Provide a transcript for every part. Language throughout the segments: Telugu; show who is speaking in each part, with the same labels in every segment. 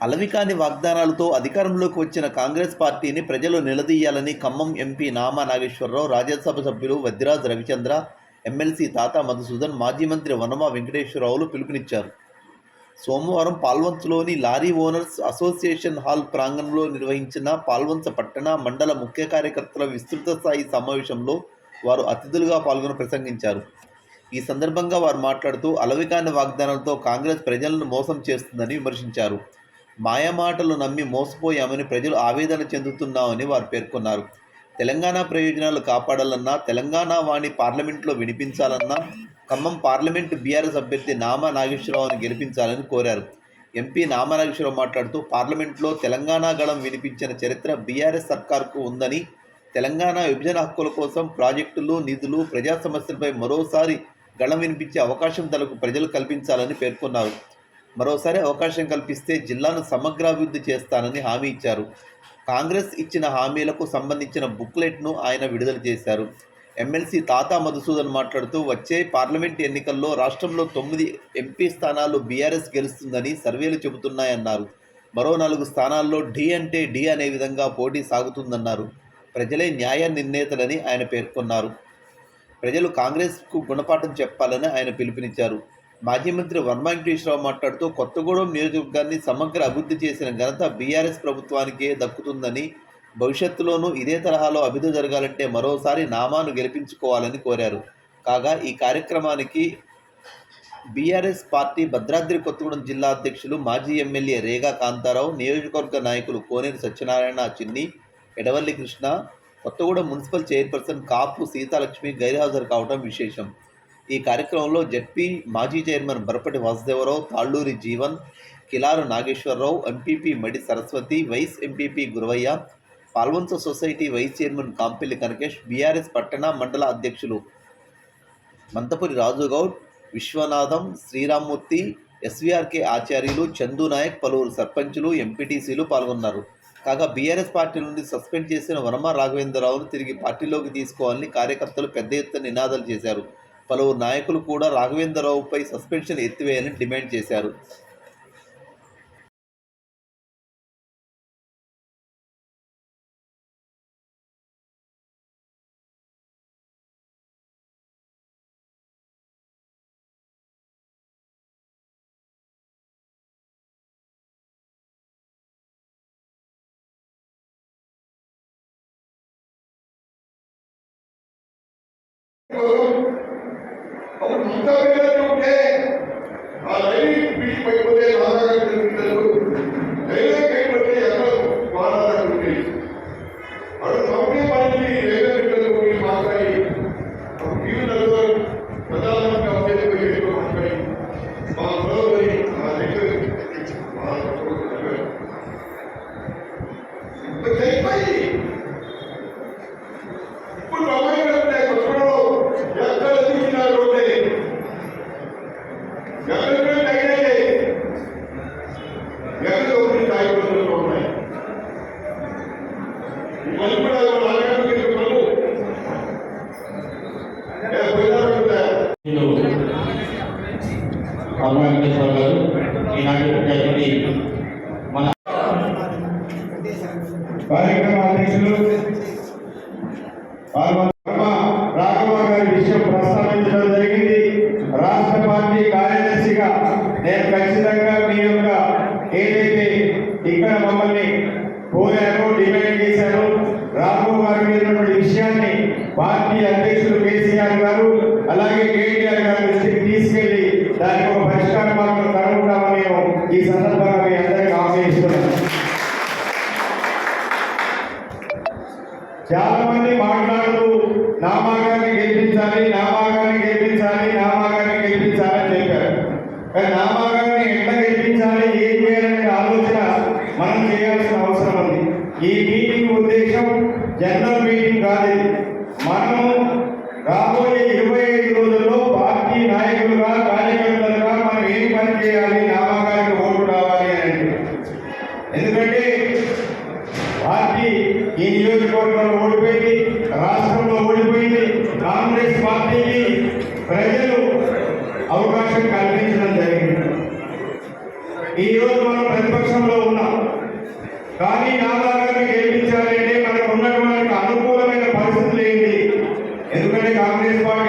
Speaker 1: అలవికాని వాగ్దానాలతో అధికారంలోకి వచ్చిన కాంగ్రెస్ పార్టీని ప్రజలు నిలదీయాలని ఖమ్మం ఎంపీ నామా నాగేశ్వరరావు రాజ్యసభ సభ్యులు వద్దిరాజ్ రవిచంద్ర ఎమ్మెల్సీ తాతా మధుసూదన్ మాజీ మంత్రి వనమా వెంకటేశ్వరరావులు పిలుపునిచ్చారు. సోమవారం పాల్వంచలోని లారీ ఓనర్స్ అసోసియేషన్ హాల్ ప్రాంగణంలో నిర్వహించిన పాల్వంచ పట్టణ మండల ముఖ్య కార్యకర్తల విస్తృత స్థాయి సమావేశంలో వారు అతిథులుగా పాల్గొని ప్రసంగించారు. ఈ సందర్భంగా వారు మాట్లాడుతూ అలవికాని వాగ్దానాలతో కాంగ్రెస్ ప్రజలను మోసం చేస్తుందని విమర్శించారు. మాయమాటలు నమ్మి మోసపోయామని ప్రజలు ఆవేదన చెందుతున్నామని వారు పేర్కొన్నారు. తెలంగాణ ప్రయోజనాలు కాపాడాలన్నా తెలంగాణ వాణి పార్లమెంట్లో వినిపించాలన్నా ఖమ్మం పార్లమెంటు బీఆర్ఎస్ అభ్యర్థి నామా నాగేశ్వరరావును గెలిపించాలని కోరారు. ఎంపీ నామా నాగేశ్వరరావు మాట్లాడుతూ పార్లమెంట్లో తెలంగాణ గళం వినిపించిన చరిత్ర బీఆర్ఎస్ సర్కార్కు ఉందని తెలంగాణ విభజన హక్కుల కోసం ప్రాజెక్టులు నిధులు ప్రజా సమస్యలపై మరోసారి గళం వినిపించే అవకాశం తనకు ప్రజలు కల్పించాలని పేర్కొన్నారు. మరోసారి అవకాశం కల్పిస్తే జిల్లాను సమగ్రాభివృద్ధి చేస్తానని హామీ ఇచ్చారు. కాంగ్రెస్ ఇచ్చిన హామీలకు సంబంధించిన బుక్లెట్ను ఆయన విడుదల చేశారు. ఎమ్మెల్సీ తాతా మధుసూదన్ మాట్లాడుతూ వచ్చే పార్లమెంట్ ఎన్నికల్లో రాష్ట్రంలో తొమ్మిది ఎంపీ స్థానాలు బీఆర్ఎస్ గెలుస్తుందని సర్వేలు చెబుతున్నాయన్నారు. మరో నాలుగు స్థానాల్లో డి అంటే డి అనే విధంగా పోటీ సాగుతుందన్నారు. ప్రజలే న్యాయ నిర్ణేతలని ఆయన పేర్కొన్నారు. ప్రజలు కాంగ్రెస్కు గుణపాఠం చెప్పాలని ఆయన పిలుపునిచ్చారు. మాజీ మంత్రి వర్మ వెంకటేశ్వరరావు మాట్లాడుతూ కొత్తగూడెం నియోజకవర్గాన్ని సమగ్ర అభివృద్ధి చేసిన ఘనత బీఆర్ఎస్ ప్రభుత్వానికే దక్కుతుందని భవిష్యత్తులోనూ ఇదే తరహాలో అభివృద్ధి జరగాలంటే మరోసారి నామాను గెలిపించుకోవాలని కోరారు. కాగా ఈ కార్యక్రమానికి బీఆర్ఎస్ పార్టీ భద్రాద్రి కొత్తగూడెం జిల్లా అధ్యక్షులు మాజీ ఎమ్మెల్యే రేగా కాంతారావు నియోజకవర్గ నాయకులు కోనేరు సత్యనారాయణ చిన్ని ఎడవల్లి కృష్ణ కొత్తగూడెం మున్సిపల్ చైర్పర్సన్ కాపు సీతాలక్ష్మి గైర్హాజరు కావడం విశేషం. ఈ కార్యక్రమంలో జడ్పీ మాజీ chairman Barapati Vasudevarao Talluri Jeevan Kilaru Nageswararao MPP Madi Saraswathi vice MPP Guravaiah Palvancha society vice chairman Kampilli Kanakesh BRS పట్టణ మండల అధ్యక్షులు మంతపురి రాజుగౌడ్ విశ్వనాథం శ్రీరామ్మూర్తి ఎస్వీఆర్కే ఆచార్యులు చందు నాయక్ పలువురు సర్పంచులు ఎంపీటీసీలు పాల్గొన్నారు. కాగా బీఆర్ఎస్ పార్టీ నుండి సస్పెండ్ చేసిన వనమ రాఘవేంద్రరావును తిరిగి పార్టీలోకి తీసుకోవాలని కార్యకర్తలు పెద్ద ఎత్తున నినాదాలు చేశారు. పలువురు నాయకులు కూడా రాఘవేంద్రరావుపై సస్పెన్షన్ ఎత్తివేయాలని డిమాండ్ చేశారు.
Speaker 2: Oh ఇంకా వేరే ఉంటే ఆ రైలు బీచ్ నాన్నగారు తిరుగుతారు రైల్వే
Speaker 3: ప్రస్తావించడం ఈ రోజు మనం ప్రతిపక్షంలో ఉన్నాం. కానీ నాగా గారిని గెలిపించాలంటే మనకు ఉన్నటువంటి అనుకూలమైన పరిస్థితులు ఏంటి? ఎందుకంటే కాంగ్రెస్ పార్టీ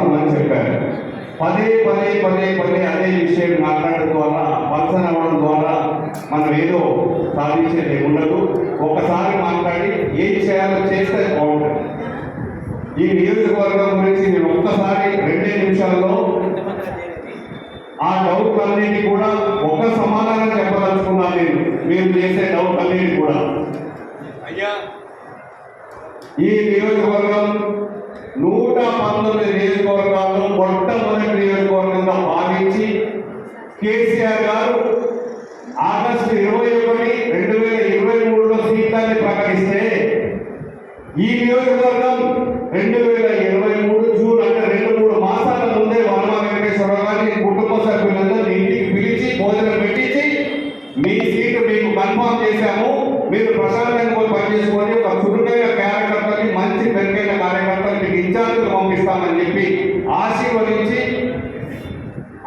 Speaker 3: చూస్తామని చెప్పారు. పదే పదే పదే పదే అదే విషయం మాట్లాడడం ద్వారా పల్సన్ అవ్వడం ద్వారా మనం ఏదో సాధించేది ఉండదు. ఒకసారి మాట్లాడి ఏం చేయాలో చేస్తే బాగుంటుంది. ఈ నియోజకవర్గం గురించి నేను ఒక్కసారి రెండే నిమిషాల్లో ఆ డౌట్ అన్నిటి కూడా ఒక సమాధానం చెప్పదలుచుకున్నాను నేను. మీరు చేసే డౌట్ అన్నిటి కూడా. అయ్యా. ఈ నియోజకవర్గం నూట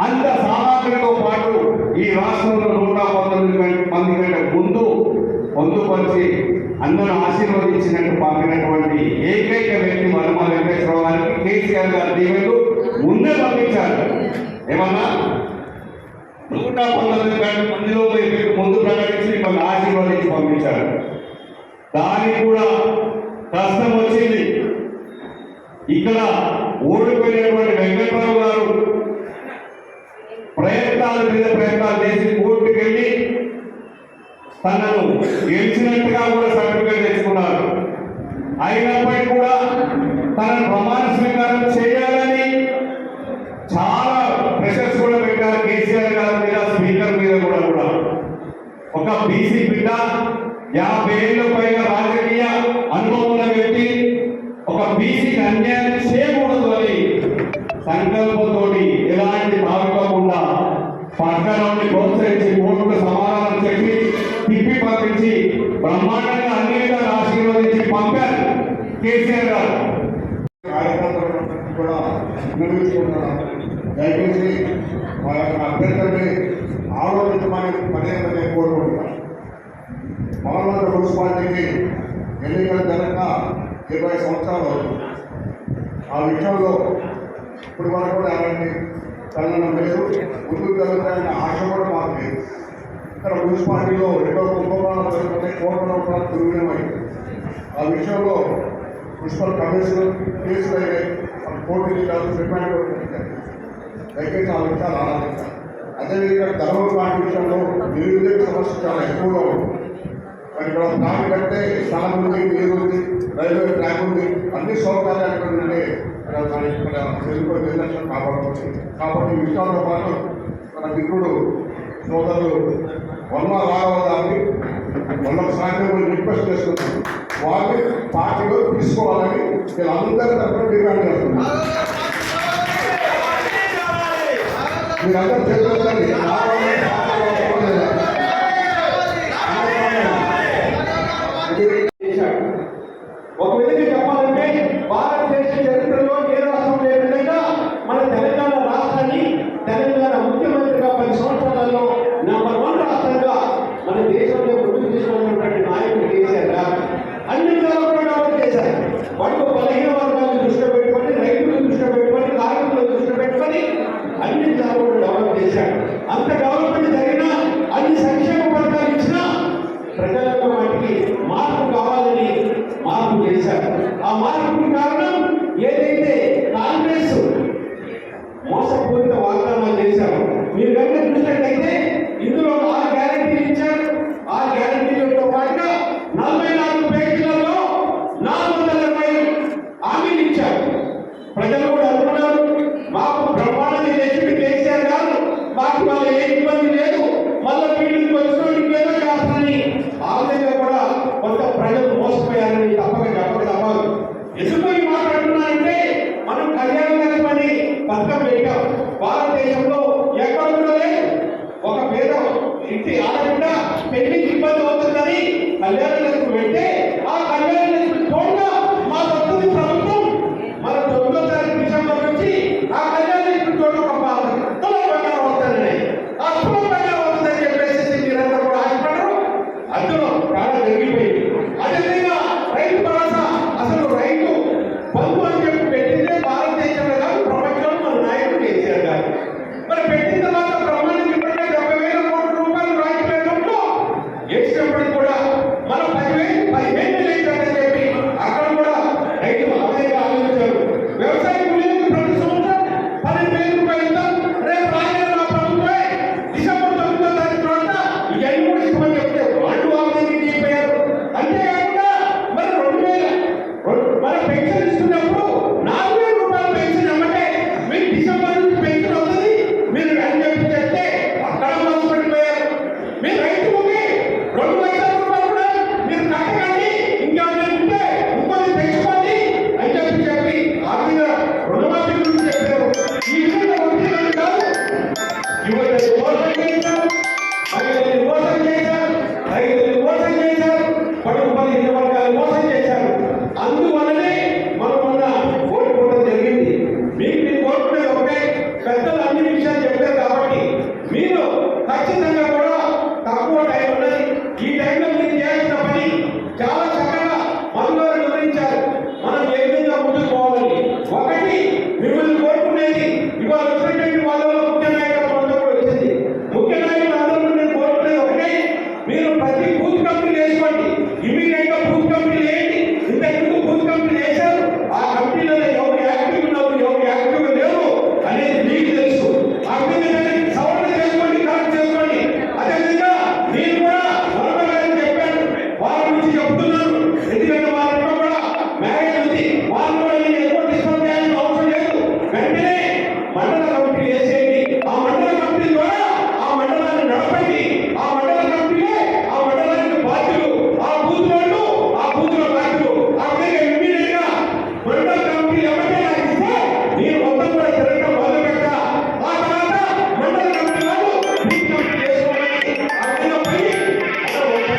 Speaker 3: అంత సామాగ్రితో పాటు ఈ రాష్ట్రంలో నూట పంతొమ్మిది మంది కంటే ముందు పొందుపరిచి అందరూ ఆశీర్వదించినట్టు పంపినటువంటి ఏకైక వ్యక్తి వనమ వెంకటేశ్వరరావు గారికి కేసీఆర్ గారి దీవెలు ముందే పంపించారు. ఏమన్నా? నూట పంతొమ్మిది కంటే మందిలో ముందు ప్రకటించి మిమ్మల్ని ఆశీర్వదించి పంపించారు. దానికి కూడా కష్టం వచ్చింది. ఇక్కడ ఓడిపోయినటువంటి వెంకటరావు గారు ప్రయత్నాల మీద ప్రయత్నాలు చేసి కోర్టుకెళ్ళి తనను గెలిచినట్టుగా కూడా సర్టిఫికేట్ తెచ్చుకున్నారు. అయినప్పటికీ కూడా తనను ప్రమాణ స్వీకారం చేయాలని చాలా ప్రెషర్స్ కూడా పెట్టారు కేసీఆర్ గారి మీద స్పీకర్ మీద కూడా కూడా. ఒక బీసీ బిడ్డ యాభై ఏళ్ళ పైగా పంపించి బ్రహ్మాండంగా అన్ని విధాలు ఆశీర్వదించి పంపారు కేసీఆర్ గారు.
Speaker 2: కార్యకర్తలందరికీ కూడా వినియోగించుకుంటున్నాను దయచేసి మా యొక్క అభ్యర్థుల్ని ఆలోచించమని పదే పదే కోరుకుంటున్నాను మౌనవాద మున్సిపాలిటీకి ఎన్నికలు జరగక ఇరవై సంవత్సరాలు అవుతుంది. ఆ విషయంలో ఇప్పుడు వరకు కూడా అలాంటి చలనం లేదు. ముందుకు జరుగుతాయన్న ఆశ కూడా మాకు లేదు. ఇక్కడ మున్సిపాలిటీలో రెండో కుంభకోణాలు జరుగుతుంటే కోట్ల రూపాయలు దుర్వినియోగమైంది ఆ విషయంలో మున్సిపల్ కమిషనర్ కేసులు అయినాయి వాళ్ళు కోర్టు కాదు రిమాండ్ కూడా పెట్టారు దయచేసి ఆ విషయాలు ఆనందించాలి అదేవిధంగా ధర్మం లాంటి విషయంలో నిరుద్యోగ సమస్య చాలా ఎక్కువగా ఉంది. మరి ఇక్కడ ప్లాన్ కడితే స్థలం ఉంది నీరు ఉంది రైల్వే ట్రాక్ ఉంది అన్ని సౌకర్యాలు ఇక్కడ ఉంటే ఇక్కడ తెలుగు నిర్లక్ష్యం కాపాడుతుంది కాబట్టి ఈ విషయాలతో పాటు మన మిత్రుడు సోదరులు వర్మ రావడానికి వల్ల సాయంత్రం రిక్వెస్ట్ చేస్తున్నాను వాళ్ళని పార్టీలో తీసుకోవాలని వీళ్ళందరి తరఫున డిమాండ్ చేస్తున్నాను మీరందరూ చేతులండి
Speaker 3: కూడా చేశాడు
Speaker 4: అంత డెవలప్ పెన్షన్ ఇస్తున్నప్పుడు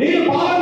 Speaker 4: నేను పాలంతుల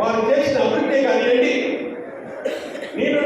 Speaker 4: వారు చేసిన అభివృద్ధి కానివ్వండి నేను